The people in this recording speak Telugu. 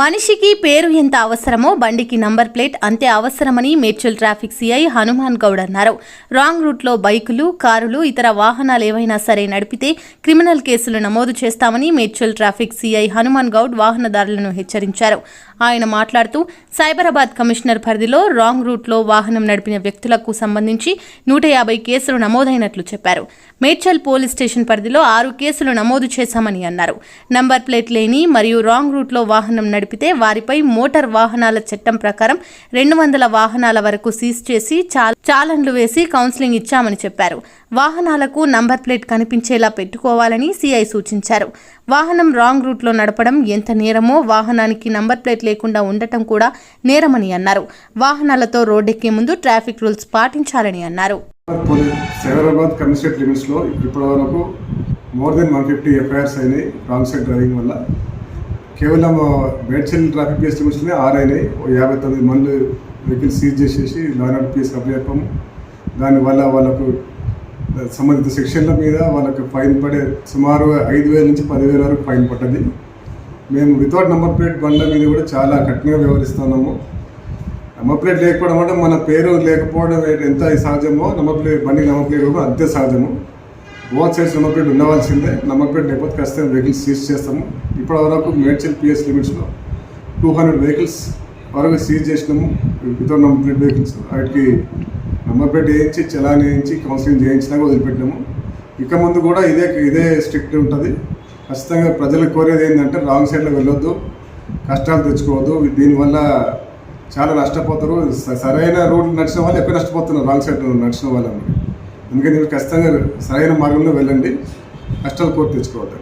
మనిషికి పేరు ఎంత అవసరమో బండికి నంబర్ ప్లేట్ అంతే అవసరమని మేడ్చల్ ట్రాఫిక్ సిఐ హనుమాన్ గౌడ్ అన్నారు. రాంగ్ రూట్లో బైకులు కారులు ఇతర వాహనాలు ఏవైనా సరే నడిపితే క్రిమినల్ కేసులు నమోదు చేస్తామని మేడ్చల్ ట్రాఫిక్ సిఐ హనుమాన్ గౌడ్ వాహనదారులను హెచ్చరించారు. ఆయన మాట్లాడుతూ సైబరాబాద్ కమిషనర్ పరిధిలో రాంగ్ రూట్లో వాహనం నడిపిన వ్యక్తులకు సంబంధించి నూట యాభై కేసులు నమోదైనట్లు చెప్పారు. మేడ్చల్ పోలీస్ స్టేషన్ పరిధిలో ఆరు కేసులు నమోదు చేశామని అన్నారు. నంబర్ ప్లేట్ లేని మరియు రాంగ్ రూట్లో వాహనం నడిపి నడిపితే వారిపై మోటార్ వాహనాల చట్టం ప్రకారం రెండు వందల వాహనాల వరకు సీజ్ చేసి చా- చాలన్లు వేసి కౌన్సిలింగ్ ఇచ్చామని చెప్పారు. వాహనాలకు నంబర్ ప్లేట్ కనిపించేలా పెట్టుకోవాలని సీఐ సూచించారు. వాహనం రాంగ్ రూట్లో నడపడం ఎంత నేరమో వాహనానికి నంబర్ ప్లేట్ లేకుండా ఉండటం కూడా నేరమని అన్నారు. వాహనాలతో రోడ్డెక్కే ముందు ట్రాఫిక్ రూల్స్ పాటించాలని అన్నారు. సైబరాబాద్ కమిషనరేట్ లిమిట్స్లో ఇప్పటి వరకు more than one fifty FIRs అయినాయి రాంగ్ సైడ్ డ్రైవింగ్ వల్ల. కేవలం మేడ్చల్ ట్రాఫిక్ కేసు లిమిట్స్లోనే ఆరైనాయి అయినాయి ఓ యాభై తొమ్మిది మంది వెహికల్ సీజ్ చేసేసి లాన్ అండ్ పీస్ అప్పచెప్పాము దానివల్ల వాళ్ళకు సంబంధిత సెక్షన్ల మీద వాళ్ళకు ఫైన్ పడే సుమారు ఐదు వేల నుంచి పదివేల వరకు ఫైన్ పడ్డది. మేము వితౌట్ నెంబర్ ప్లేట్ బండ్ల మీద కూడా చాలా కఠినంగా వ్యవహరిస్తున్నాము. నెంబర్ ప్లేట్ లేకపోవడం అంటే మన పేరు లేకపోవడం ఎంత సహజమో నెంబర్ ప్లేట్ బండి నెంబర్ ప్లేట్ కూడా అంతే సహజము. బోత్ సైడ్స్ నెంబర్ ఉండవలసిందే. నెంబర్ ప్లేట్ లేకపోతే ఖచ్చితంగా వెహికల్స్ సీజ్ చేస్తాము. ఇప్పటి వరకు మేడ్చల్ పిఎస్ లిమిట్స్లో టూ హండ్రెడ్ వెహికల్స్ వరకు సీజ్ చేసినాము. వితౌట్ నెంబర్ ప్లేట్ వెహికల్స్ వాటికి నెంబర్ ప్లేట్ వేయించి చలాన్ వేయించి కౌన్సిలింగ్ చేయించినాక వదిలిపెట్టినాము. ఇక ముందు కూడా ఇదే ఇదే స్ట్రిక్ట్ ఉంటుంది. ఖచ్చితంగా ప్రజలకు కోరేది ఏంటంటే రాంగ్ సైడ్లో వెళ్ళొద్దు. కష్టాలు తెచ్చుకోవద్దు. దీనివల్ల చాలా నష్టపోతారు. స- సరైన రూట్లు నడిచిన వాళ్ళు ఎక్కువ నష్టపోతున్నారు. రాంగ్ సైడ్ నడిచిన వాళ్ళు అందుకని మీరు ఖచ్చితంగా సరైన మార్గంలో వెళ్ళండి. కష్టాలు కోర్టు తెచ్చుకోవద్దు